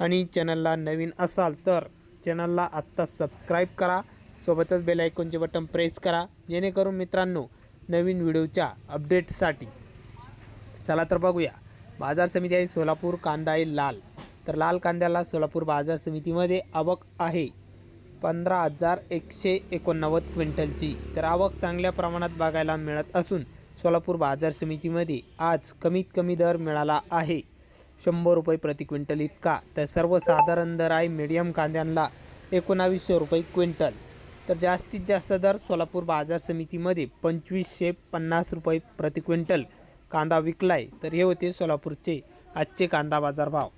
आणि चॅनलला नवीन असाल तर चॅनलला आत्ता सबस्क्राईब करा. सोबतच बेल आयकॉनचे बटन प्रेस करा. जेणेकरून मित्रांनो नवीन व्हिडिओच्या अपडेटसाठी चला तर बघूया. बाजार समिती आहे सोलापूर कांदा आहे लाल. तर लाल कांद्याला सोलापूर बाजार समितीमध्ये आवक आहे. पंधरा हजार एकशे एकोणनव्वद क्विंटलची. तर आवक चांगल्या प्रमाणात बघायला मिळत असून सोलापूर बाजार समितीमध्ये आज कमीत कमी दर मिळाला आहे. शंभर रुपये प्रति क्विंटल इतका. तर सर्वसाधारण दर आहे मीडियम कांद्यांना एकोणावीसशे रुपये क्विंटल. तर जास्तीत जास्त दर सोलापूर बाजार समितीमध्ये पंचवीसशे पन्नास रुपये प्रति क्विंटल कांदा विकलाय. तर हे होते सोलापूरचे आजचे कांदा बाजार भाव